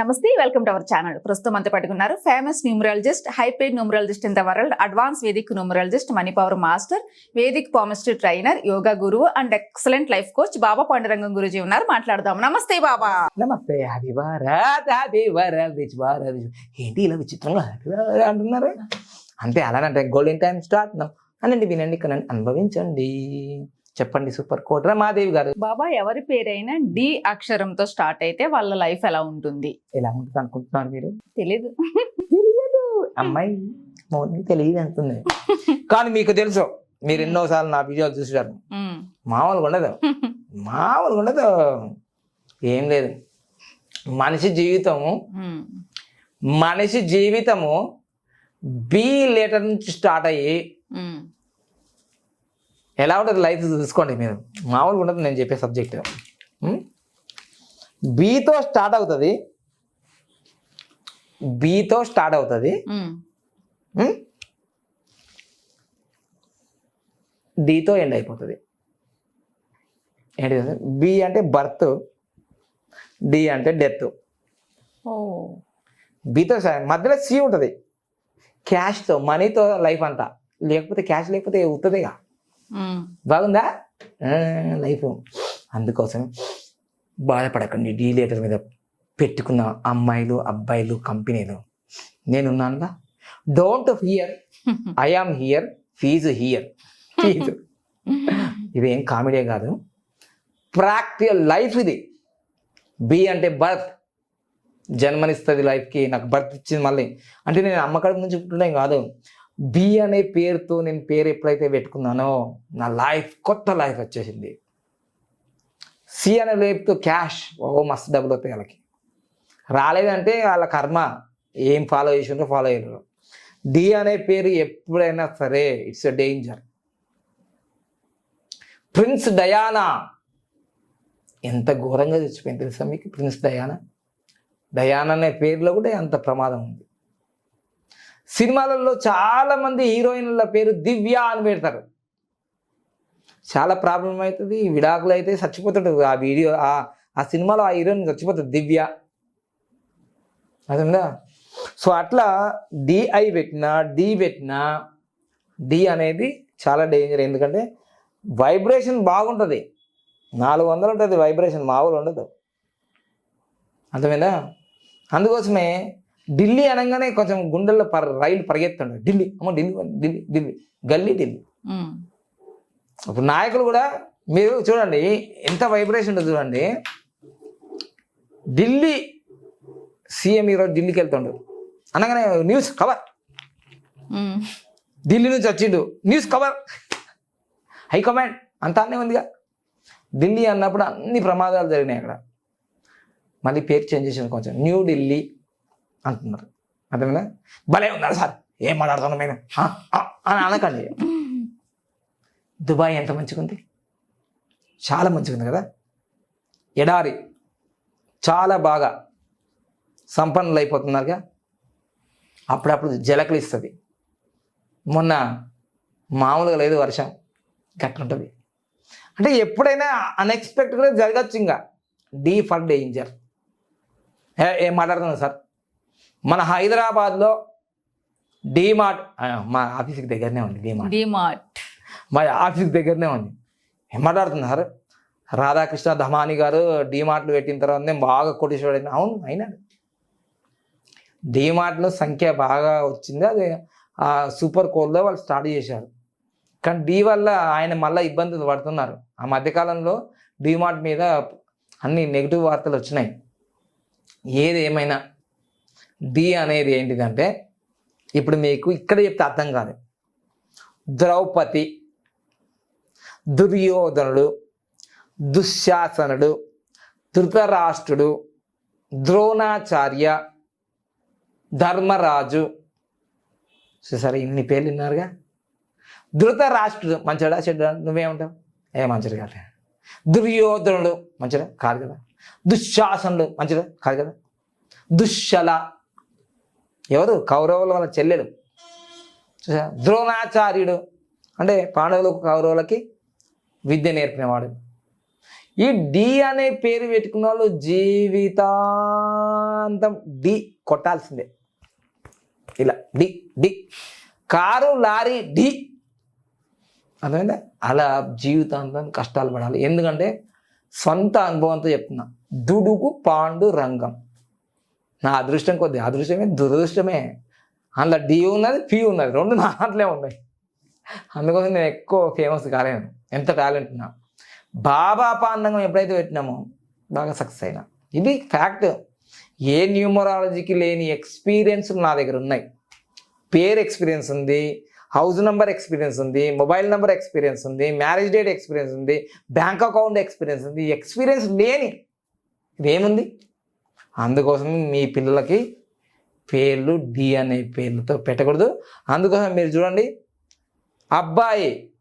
నమస్తే welcome to our channel. ప్రస్తుతం అంత పట్టుకున్నారు famous numerologist hyped numerologist in the world advance Vedic numerologist money power master Vedic palmistry trainer yoga గురువు and excellent life coach Baba Pandurangam Guruji ఉన్నారు. మాట్లాడదాం. నమస్తే బాబా. నమస్తే. Happy Bharat happy Bharat Bharat ఏంటి ఇలా విచిత్రంగా అంటున్నారు? అంతే అలానంటే గోల్డెన్ టైం స్టార్ట్ అనండి వినండి కనండి అనుభవించండి. చెప్పండి సూపర్ కోట రమాదేవి గారు. బాబా ఎవరి పేరైనా డి అక్షరంతో స్టార్ట్ అయితే వాళ్ళ లైఫ్ ఎలా ఉంటుంది? ఎలా ఉంటుంది అనుకుంటున్నారు మీరు? తెలీదు. తెలియదు అమ్మాయి మౌనికి తెలియదు అంటుంది. కానీ మీకు తెలుసు మీరు ఎన్నోసార్లు నా వీడియోలు చూసారు మ్మ్. మామూలుగా ఉండదు. మామూలుగా ఉండదు. ఏం లేదు. మనిషి జీవితము. మనిషి జీవితము బి లెటర్ నుంచి స్టార్ట్ అయ్యి. ఎలా ఉంటుంది లైఫ్ చూసుకోండి మీరు. మామూలుగా ఉండదు నేను చెప్పే సబ్జెక్ట్ బీతో స్టార్ట్ అవుతుంది. బీతో స్టార్ట్ అవుతుంది. డీతో ఎండ్ అయిపోతుంది. ఏంటి బి అంటే బర్త్ డి అంటే డెత్ బీతో మధ్యలో సి ఉంటుంది. క్యాష్తో మనీతో లైఫ్ అంతా. లేకపోతే క్యాష్ లేకపోతే మ్మ్. బాగుందా? లైఫ్. అందుకోసం బాధపడకండి. డీ లీటర్ మీద పెట్టుకున్న అమ్మాయిలు అబ్బాయిలు కంపెనీలు. నేనున్నానుగా? Don't here I am here fees here fees ఇదేం కామెడీ కాదు. ప్రాక్టికల్ లైఫ్ ఇది. బి అంటే బర్త్ జన్మనిస్తుంది లైఫ్కి. నాకు బర్త్ ఇచ్చింది మళ్ళీ. అంటే నేను అమ్మకడ నుంచి పుట్టడం కాదు. బి అనే పేరుతో నేను పేరు ఎప్పుడైతే పెట్టుకున్నానో నా లైఫ్ కొత్త లైఫ్ వచ్చేసింది. సి అనే లేపుతో క్యాష్ ఓ మస్తు డబ్బులు వస్తాయి వాళ్ళకి. రాలేదంటే వాళ్ళ కర్మ. ఏం ఫాలో చేసిండ్రో ఫాలో అయ్యారు డి అనే పేరు ఎప్పుడైనా సరే it's a danger Prince Diana ఎంత ఘోరంగా చచ్చిపోయింది తెలుసా మీకు? ప్రిన్స్ డయానా డయానా అనే పేరులో కూడా అంత ప్రమాదం ఉంది. సినిమాలలో చాలా మంది హీరోయిన్ల పేరు దివ్య అని పెడతారు. చాలా ప్రాబ్లం అవుతుంది విడాకులు అయితే చచ్చిపోతాడు. ఆ వీడియో ఆ ఆ సినిమాలో ఆ హీరోయిన్ చచ్చిపోతుంది దివ్య. అర్థందా సో అట్లా డిఐ పెట్టినా డి పెట్టినా డి అనేది చాలా డేంజర్. ఎందుకంటే వైబ్రేషన్ బాగుంటుంది. నాలుగు వందలు ఉంటుంది వైబ్రేషన్ మామూలు ఉండదు. అర్థమైందా? అందుకోసమే ఢిల్లీ అనగానే కొంచెం గుండెల్లో పర్ రైలు పరిగెత్తుండే. ఢిల్లీ అమ్మ ఢిల్లీ ఢిల్లీ ఢిల్లీ గల్లీ ఢిల్లీ. ఇప్పుడు నాయకులు కూడా మీరు చూడండి ఎంత వైబ్రేషన్ ఉంటుంది చూడండి. ఢిల్లీ సీఎం ఈరోజు ఢిల్లీకి వెళ్తుండు. అనగానే న్యూస్ కవర్. ఢిల్లీ నుంచి వచ్చిండు. న్యూస్ కవర్ హైకమాండ్ అంతా అన్నీ ఉందిగా. ఢిల్లీ అన్నప్పుడు అన్ని ప్రమాదాలు జరిగినాయి అక్కడ. మళ్ళీ పేరు చేంజ్ చేసింది కొంచెం. న్యూ ఢిల్లీ అంటున్నారు. అర్థమైందా? భలే ఉన్నారు సార్. ఏం మాట్లాడుతున్నాం మేము అని అనకండి. దుబాయ్ ఎంత మంచిగా ఉంది చాలా మంచిగా ఉంది కదా? ఎడారి చాలా బాగా సంపన్నులు అయిపోతున్నారుగా అప్పుడప్పుడు జలకలు ఇస్తుంది. మొన్న మామూలుగా లేదు వర్షం. గట్టుంటుంది అంటే ఎప్పుడైనా అన్ఎక్స్పెక్టెడ్గా జరగచ్చు ఇంకా. D for danger. ఏం మాట్లాడుతున్నాను సార్? మన హైదరాబాద్లో డీమార్ట్ మా ఆఫీస్కి దగ్గరనే ఉంది డీమార్ట్. డిమార్ట్. మా ఆఫీస్ దగ్గరనే ఉంది. మాట్లాడుతున్నారు రాధాకృష్ణ ధమాని గారు డీమార్ట్లు పెట్టిన తర్వాత నేను బాగా కొట్టేసాడు అవును అయినాడు డీమార్ట్లో సంఖ్య బాగా వచ్చింది. అది ఆ సూపర్ కోల్డ్లో వాళ్ళు స్టార్ట్ చేశారు. కానీ డీ వల్ల ఆయన మళ్ళీ ఇబ్బందులు పడుతున్నారు. ఆ మధ్యకాలంలో డీమార్ట్ మీద అన్ని నెగిటివ్ వార్తలు వచ్చినాయి. ఏది ఏమైనా డి అనేది ఏంటిదంటే ఇప్పుడు మీకు ఇక్కడ చెప్తే అర్థం కాదు. ద్రౌపది దుర్యోధనుడు దుశ్శాసనుడు ధృతరాష్ట్రుడు ద్రోణాచార్య ధర్మరాజు. సరే ఇన్ని పేర్లు విన్నారుగా? ధృతరాష్ట్రుడు మంచిడా చెడ్డా? నువ్వేమంటావు? ఏ మంచిది కాదు దుర్యోధనుడు మంచిదా కాదు కదా. దుశ్శాసనుడు మంచిదా కాదు కదా. దుశ్శల ఎవరు? కౌరవుల వాళ్ళ చెల్లెడు చూసా? ద్రోణాచార్యుడు. అంటే పాండవులకు కౌరవులకి విద్య నేర్పినవాడు. ఈ డి అనే పేరు పెట్టుకున్న వాళ్ళు జీవితాంతం డి కొట్టాల్సిందే. ఇలా D D. Car lorry D. అర్థమైందా? అలా జీవితాంతం కష్టాలు పడాలి. ఎందుకంటే సొంత అనుభవంతో చెప్తున్నా. దుడుగు పాండు రంగం. నా అదృష్టం కొద్ది అదృష్టమే దురదృష్టమే. అందులో డి ఉన్నది పి ఉన్నది రెండు నా దాంట్లో ఉన్నాయి. అందుకోసం నేను ఎక్కువ ఫేమస్ కాలేను. ఎంత టాలెంట్ ఉన్నా. బాబా పాండంగం ఎప్పుడైతే పెట్టినామో బాగా సక్సెస్ అయినా. ఇది ఫ్యాక్ట్ ఏ న్యూమరాలజీకి లేని ఎక్స్పీరియన్స్ నా దగ్గర ఉన్నాయి. పేరు ఎక్స్పీరియన్స్ ఉంది హౌస్ నెంబర్ ఎక్స్పీరియన్స్ ఉంది మొబైల్ నెంబర్ ఎక్స్పీరియన్స్ ఉంది మ్యారేజ్ డేట్ ఎక్స్పీరియన్స్ ఉంది బ్యాంక్ అకౌంట్ ఎక్స్పీరియన్స్ ఉంది. ఎక్స్పీరియన్స్ లేని. ఇదేముంది? అందుకోసం మీ పిల్లలకి పేర్లు డి అనే పేర్లతో పెట్టకూడదు. అందుకోసం మీరు చూడండి. అబ్బాయి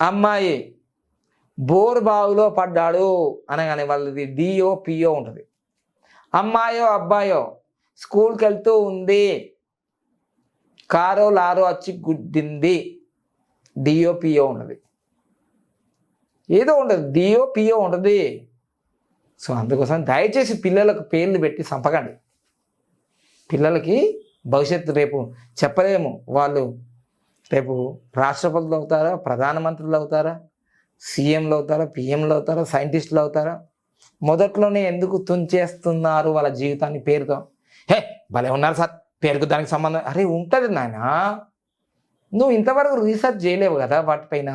అమ్మాయి బోర్ బావులో పడ్డాడు అనగానే వాళ్ళది డిఓ పిఓ ఉంటుంది. అమ్మాయో అబ్బాయో స్కూల్కి వెళ్తూ ఉంది. కారో లారో వచ్చి గుద్దింది. డిఓ పిఓ ఉంటుంది. ఏదో ఉంటుంది. డిఓ పిఓ ఉంటుంది. సో అందుకోసం దయచేసి పిల్లలకు పేర్లు పెట్టి చంపకండి పిల్లలకి భవిష్యత్తు రేపు చెప్పలేము. వాళ్ళు రేపు రాష్ట్రపతులు అవుతారా ప్రధానమంత్రులు అవుతారా సీఎంలు అవుతారా పిఎంలు అవుతారా సైంటిస్టులు అవుతారా? మొదట్లోనే ఎందుకు తుంచేస్తున్నారు వాళ్ళ జీవితాన్ని పేరుతో? హే భలే ఉన్నారు సార్. పేరుకు దానికి సంబంధం అరే ఉంటుంది నాయన. నువ్వు ఇంతవరకు రీసెర్చ్ చేయలేవు కదా వాటిపైన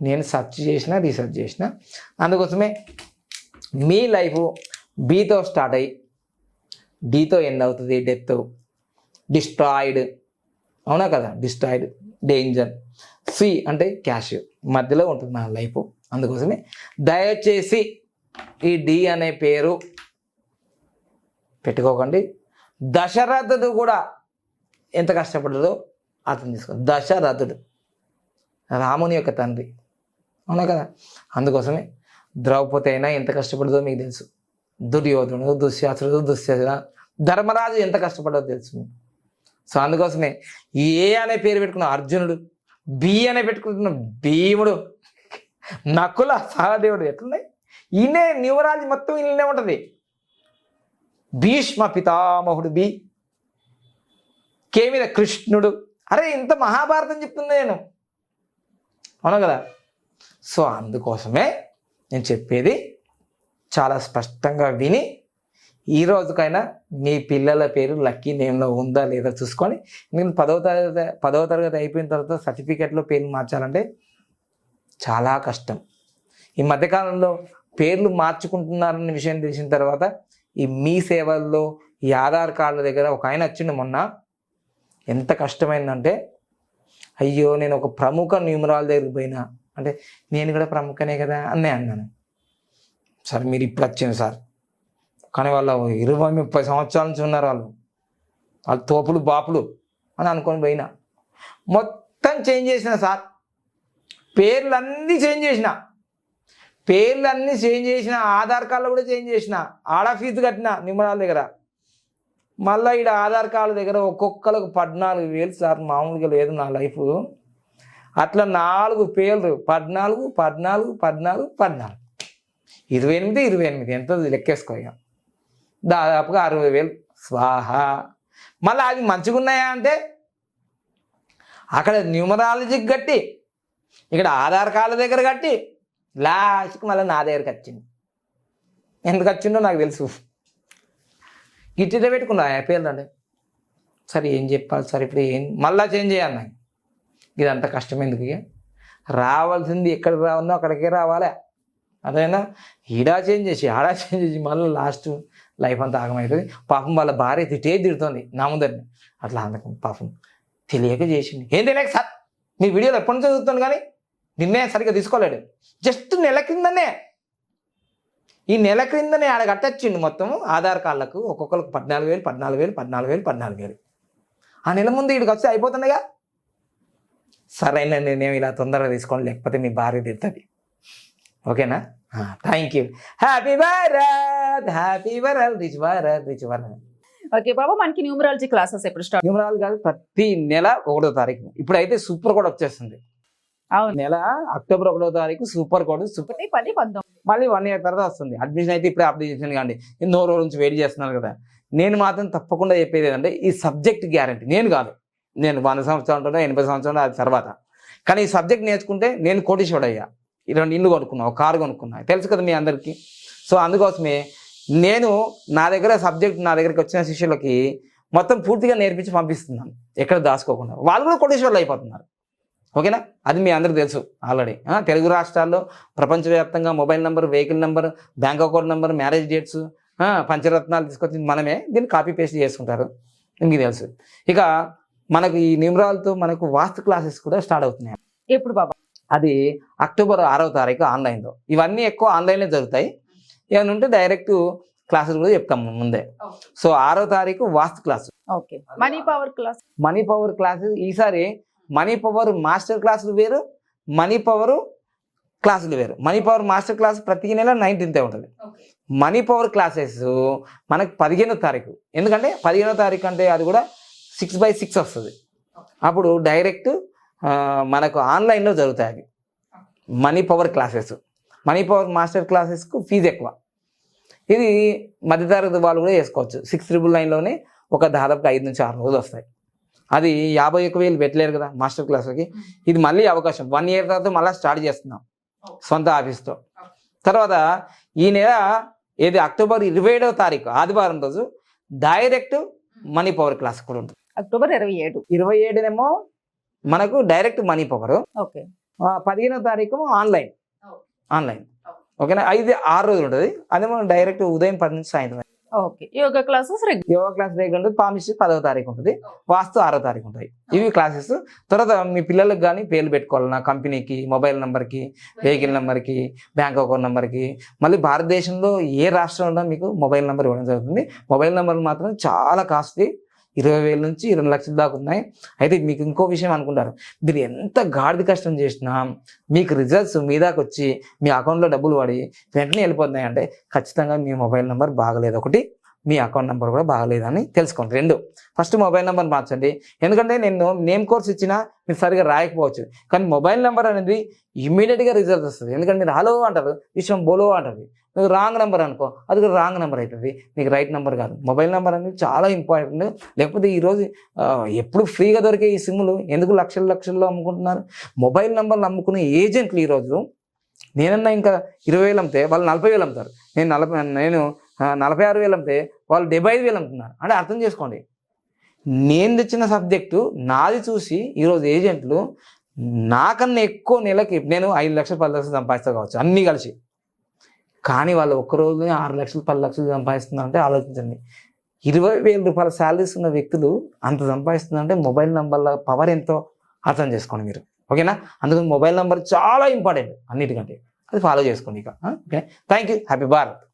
నేను సెర్చ్ చేసిన రీసెర్చ్ చేసిన. అందుకోసమే మీ లైఫ్ బీతో స్టార్ట్ అయ్యి డీతో ఎండ్ అవుతుంది డెత్ డిస్ట్రాయిడ్. అవునా కదా? డిస్ట్రాయిడ్ డేంజర్ సి అంటే క్యాష్. మధ్యలో ఉంటుంది నా లైఫ్. అందుకోసమే దయచేసి ఈ డి అనే పేరు పెట్టుకోకండి. దశరథుడు కూడా ఎంత కష్టపడ్డాడో అర్థం చేసుకో దశరథుడు రాముని యొక్క తండ్రి. అవునా కదా? అందుకోసమే ద్రౌపది అయినా ఎంత కష్టపడదో మీకు తెలుసు. దుర్యోధనుడు దుశ్శాసుడు దుశ్శాసన ధర్మరాజు ఎంత కష్టపడదో తెలుసు మీకు. సో అందుకోసమే ఏ అనే పేరు పెట్టుకున్న అర్జునుడు బి అనే పెట్టుకుంటున్న భీముడు నకుల సహదేవుడు ఎట్లున్నాయి? ఈయనే న్యూమరాలజీ మొత్తం ఈయననే ఉంటుంది. భీష్మ పితామహుడు బి కే మీద కృష్ణుడు. అరే ఇంత మహాభారతం చెప్తుంది నేను. అవును కదా? సో అందుకోసమే నేను చెప్పేది చాలా స్పష్టంగా విని ఈ రోజుకైనా మీ పిల్లల పేరు లక్కీ నేమ్లో ఉందా లేదా చూసుకొని నేను పదవ తరగతి పదవ తరగతి అయిపోయిన తర్వాత సర్టిఫికెట్లో పేర్లు మార్చాలంటే చాలా కష్టం. ఈ మధ్యకాలంలో పేర్లు మార్చుకుంటున్నారన్న విషయం తెలిసిన తర్వాత ఈ మీ సేవల్లో ఈ ఆధార్ కార్డుల దగ్గర ఒక ఆయన వచ్చిండు మొన్న. ఎంత కష్టమైందంటే అయ్యో నేను ఒక ప్రముఖ న్యూమరాల దగ్గరికి పోయినా. అంటే నేను కూడా ప్రముఖనే కదా అన్నే అన్నాను. సార్ మీరు ఇప్పుడు వచ్చాను సార్. కానీ వాళ్ళు ఇరవై ముప్పై సంవత్సరాల నుంచి ఉన్నారు వాళ్ళు. వాళ్ళు తోపులు బాపులు అని అనుకొని పోయినా. మొత్తం చేంజ్ చేసిన సార్. పేర్లు అన్నీ చేంజ్ చేసిన. పేర్లు అన్నీ చేంజ్ చేసిన ఆధార్ కార్డులు కూడా చేంజ్ చేసిన. ఆడ ఫీజు కట్టిన నిమ్మరాల దగ్గర. మళ్ళీ ఇక్కడ ఆధార్ కార్డు దగ్గర ఒక్కొక్కరికి పద్నాలుగు వేలు సార్ మామూలుగా లేదు నా లైఫ్. అట్లా నాలుగు పేర్లు పద్నాలుగు పద్నాలుగు పద్నాలుగు పద్నాలుగు. ఇరవై ఎనిమిది ఇరవై ఎనిమిది. ఎంత లెక్కేసుకో ఇక. దాదాపుగా అరవై వేలు. స్వాహ. మళ్ళీ అవి మంచిగా ఉన్నాయా అంటే? అక్కడ న్యూమరాలజీకి కట్టి ఇక్కడ ఆధార్ కార్డు దగ్గర కట్టి లాస్ట్కి మళ్ళీ నా దగ్గరికి వచ్చింది. ఎందుకు వచ్చిందో నాకు తెలుసు. గిట్టిదే పెట్టుకున్నా ఆ పేర్లు అంటే? సరే ఏం చెప్పాలి? సార్ ఇప్పుడు ఏం? మళ్ళా చేంజ్ చేయాలి నాకు. ఇదంత కష్టం ఎందుకు? రావాల్సింది ఎక్కడికి రావాలో అక్కడికే రావాలే. అదైనా ఈడా చేంజ్ చేసి ఆడా చేంజ్ చేసి మళ్ళీ లాస్ట్ లైఫ్ అంతా ఆగమవుతుంది పాపం వాళ్ళ భార్య తిట్టే తిడుతుంది నా ముందరిని అట్లా అందుకని పాపం తెలియక చేసింది. ఏం తెలియక సార్? మీ వీడియోలు ఎప్పటి నుంచి చదువుతాను కానీ నిన్నే సరిగ్గా తీసుకోలేడు. జస్ట్ నెల క్రిందనే. ఈ నెల క్రిందనే ఆడ కట్టచ్చిండు మొత్తం ఆధార్ కార్డులకు ఒక్కొక్కరికి పద్నాలుగు వేలు పద్నాలుగు వేలు పద్నాలుగు వేలు పద్నాలుగు వేలు. ఆ నెల ముందు ఇక్కడికి వచ్చి అయిపోతుండగా సరైన నిర్ణయం ఇలా తొందరగా తీసుకోండి లేకపోతే మీ భార్య తిడుతుంది. ఓకేనా? Thank you happy Bharat happy Bharat rich Bharat rich Bharat okay Baba మనకి న్యూమరాలజీ క్లాసెస్ ఎప్పుడు స్టార్ట్ న్యూమరాలు కాదు ప్రతి నెల ఒకటో తారీఖు. ఇప్పుడైతే సూపర్ కూడా వచ్చేస్తుంది. అవును. నెల అక్టోబర్ ఒకటో తారీఖు సూపర్ కోడ్ సూపర్ పది పంతొమ్మిది. మళ్ళీ వన్ ఇయర్ తర్వాత వస్తుంది. అడ్మిషన్ అయితే ఇప్పుడే అప్లికేషన్ కానీ ఎన్నో రోజుల నుంచి వెయిట్ చేస్తున్నారు కదా. నేను మాత్రం తప్పకుండా చెప్పేది ఏంటంటే ఈ సబ్జెక్ట్ గ్యారంటీ నేను కాదు. నేను వంద సంవత్సరాలు ఉంటున్నా ఎనభై సంవత్సరాలు అది తర్వాత. కానీ ఈ సబ్జెక్ట్ నేర్చుకుంటే నేను కోటీశ్వరుడు అయ్యా రెండు ఇల్లు కొనుక్కున్నా ఒక కారు కొనుక్కున్నా. తెలుసు కదా మీ అందరికీ. సో అందుకోసమే నేను నా దగ్గర సబ్జెక్ట్ నా దగ్గరికి వచ్చిన శిష్యులకి మొత్తం పూర్తిగా నేర్పించి పంపిస్తున్నాను. ఎక్కడ దాచుకోకుండా. వాళ్ళు కూడా కోటీశ్వరులు అయిపోతున్నారు. ఓకేనా? అది మీ అందరికి తెలుసు ఆల్రెడీ. తెలుగు రాష్ట్రాల్లో ప్రపంచవ్యాప్తంగా mobile number vehicle number bank account number marriage dates పంచరత్నాలు తీసుకొచ్చి మనమే. దీన్ని కాపీ పేస్ట్ చేసుకుంటారు. మీకు తెలుసు. ఇక మనకు ఈ నిమ్రాలతో మనకు వాస్తు క్లాసెస్ కూడా స్టార్ట్ అవుతున్నాయి. ఎప్పుడు బాబా? అది అక్టోబర్ ఆరవ తారీఖు ఆన్లైన్లో. ఇవన్నీ ఎక్కువ ఆన్లైన్లో జరుగుతాయి. ఏమైనా ఉంటే డైరెక్ట్ క్లాసెస్ కూడా చెప్తాం ముందే. సో ఆరో తారీఖు vastu class. Okay. Money power class. Money power classes ఈసారి మనీ పవర్ మాస్టర్ క్లాసులు వేరు మనీ పవర్ క్లాసులు వేరు. మనీ పవర్ మాస్టర్ క్లాస్ ప్రతి నెల నైన్టీన్తే ఉంటుంది. మనీ పవర్ క్లాసెస్ మనకు పదిహేనో తారీఖు. ఎందుకంటే పదిహేనో తారీఖు అంటే అది కూడా సిక్స్ బై సిక్స్ వస్తుంది. అప్పుడు డైరెక్ట్ మనకు ఆన్లైన్లో జరుగుతాయి అవి. Money power classes money power master క్లాసెస్కు fees ఎక్కువ. ఇది మధ్యతరగతి వాళ్ళు కూడా చేసుకోవచ్చు. సిక్స్ ట్రిపుల్ నైన్లోనే ఒక దాదాపుగా ఐదు నుంచి ఆరు రోజులు వస్తాయి. అది యాభై ఒక్క వేలు పెట్టలేరు కదా మాస్టర్ క్లాస్కి ఇది మళ్ళీ అవకాశం. వన్ ఇయర్ తర్వాత మళ్ళీ స్టార్ట్ చేస్తున్నాం. సొంత ఆఫీస్తో తర్వాత ఈ నెల ఏది అక్టోబర్ ఇరవై ఏడవ తారీఖు ఆదివారం రోజు డైరెక్ట్ మనీ పవర్ క్లాస్ కూడా ఉంటుంది. అక్టోబర్ ఇరవై ఏడు. ఇరవై ఏడునేమో మనకు డైరెక్ట్ మనీ పవర్. ఓకే. పదిహేనో తారీఖు ఆన్లైన్. ఆన్లైన్. ఓకేనా? ఐదు ఆరు రోజులు ఉంటుంది. అదేమో డైరెక్ట్ ఉదయం పది నుంచి సాయంత్రం. Okay. Yoga classes yoga class దగ్గర ఉంటుంది. పామిస్ట్రీ పదవ తారీఖు ఉంటుంది. వాస్తు ఆరో తారీఖు ఉంటాయి. ఇవి క్లాసెస్. తర్వాత మీ పిల్లలకు కానీ పేర్లు పెట్టుకోవాలన్నా కంపెనీకి మొబైల్ నెంబర్కి వెహికల్ నెంబర్కి బ్యాంక్ అకౌంట్ నెంబర్కి. మళ్ళీ భారతదేశంలో ఏ రాష్ట్రంలో మీకు మొబైల్ నెంబర్ ఇవ్వడం జరుగుతుంది? మొబైల్ నెంబర్ మాత్రం చాలా కాస్ట్లీ. ఇరవై వేల నుంచి ఇరవై లక్షల దాకా ఉన్నాయి. అయితే మీకు ఇంకో విషయం అనుకుంటారు. మీరు ఎంత గాడిద కష్టం చేసినా మీకు రిజల్ట్స్ మీ దాకా వచ్చి మీ అకౌంట్లో డబ్బులు పడి వెంటనే వెళ్ళిపోతున్నాయి అంటే ఖచ్చితంగా మీ మొబైల్ నెంబర్ బాగలేదు. ఒకటి మీ అకౌంట్ నెంబర్ కూడా బాగలేదని తెలుసుకోండి. రెండు ఫస్ట్ మొబైల్ నెంబర్ మార్చండి. ఎందుకంటే నేను నేమ్ కోర్స్ ఇచ్చినా మీరు సరిగా రాయకపోవచ్చు. కానీ మొబైల్ నెంబర్ అనేది ఇమ్మీడియట్గా రిజల్ట్ వస్తుంది. ఎందుకంటే మీరు హలో అంటారు విషయం బోలో అంటుంది. నువ్వు రాంగ్ నెంబర్ అనుకో అది కూడా రాంగ్ నెంబర్ అవుతుంది నీకు రైట్ నెంబర్ కాదు. మొబైల్ నెంబర్ అనేది చాలా ఇంపార్టెంట్ లేకపోతే ఈరోజు ఎప్పుడు ఫ్రీగా దొరికే ఈ సిమ్లు ఎందుకు లక్షల లక్షల్లో అమ్ముకుంటున్నారు? మొబైల్ నెంబర్లు అమ్ముకునే ఏజెంట్లు ఈరోజు నేనన్నా ఇంకా ఇరవై వేలు అమ్మితే వాళ్ళు నలభై వేలు అమ్ముతారు. నేను నలభై నేను నలభై ఆరు వేలు అమ్మితే వాళ్ళు డెబ్బై ఐదు వేలు అమ్ముతున్నారు అంటే అర్థం చేసుకోండి. నేను తెచ్చిన సబ్జెక్టు నాది చూసి ఈరోజు ఏజెంట్లు నాకన్నా ఎక్కువ నెలకి నేను ఐదు లక్షలు పది లక్షలు సంపాదిస్తా కావచ్చు అన్నీ కలిసి. కానీ వాళ్ళు ఒక్క రోజు ఆరు లక్షలు పది లక్షలు సంపాదిస్తున్నారంటే ఆలోచించండి. ఇరవై వేల రూపాయల శాలరీస్ ఉన్న వ్యక్తులు అంత సంపాదిస్తున్నారంటే మొబైల్ నంబర్ల పవర్ ఎంతో అర్థం చేసుకోండి మీరు. ఓకేనా? అందుకని మొబైల్ నెంబర్ చాలా ఇంపార్టెంట్ అన్నిటికంటే. అది ఫాలో చేసుకోండి ఇక. Okay? Thank you happy Bharat.